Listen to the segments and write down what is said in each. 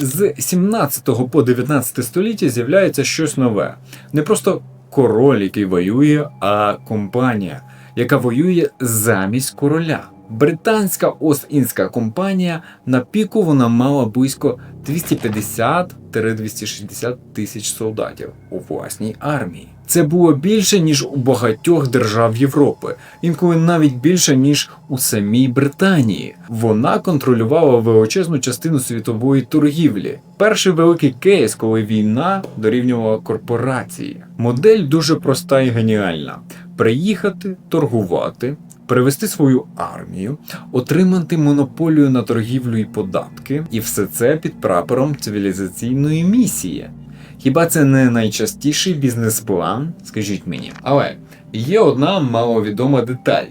З 17 по 19 століття з'являється щось нове. Не просто король, який воює, а компанія, яка воює замість короля. Британська Ост-Індська компанія на піку вона мала близько 250-260 тисяч солдатів у власній армії. Це було більше ніж у багатьох держав Європи, інколи навіть більше ніж у самій Британії. Вона контролювала величезну частину світової торгівлі. Перший великий кейс, коли війна дорівнювала корпорації. Модель дуже проста і геніальна: приїхати, торгувати. Привести свою армію, отримати монополію на торгівлю і податки, і все це під прапором цивілізаційної місії. Хіба це не найчастіший бізнес-план? Скажіть мені. Але є одна маловідома деталь.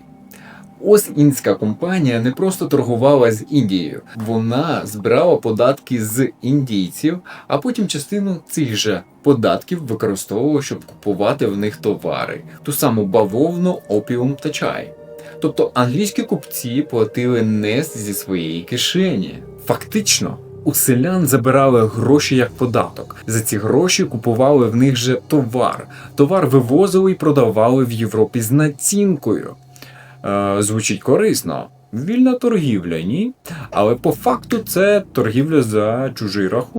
Ост-Індська компанія не просто торгувала з Індією, вона збирала податки з індійців, а потім частину цих же податків використовувала, щоб купувати в них товари, ту саму бавовну, опіум та чай. Тобто англійські купці платили не зі своєї кишені. Фактично, у селян забирали гроші як податок. За ці гроші купували в них же товар. Товар вивозили і продавали в Європі з націнкою. Е, звучить корисно. Вільна торгівля, ні? Але по факту це торгівля за чужий рахунок.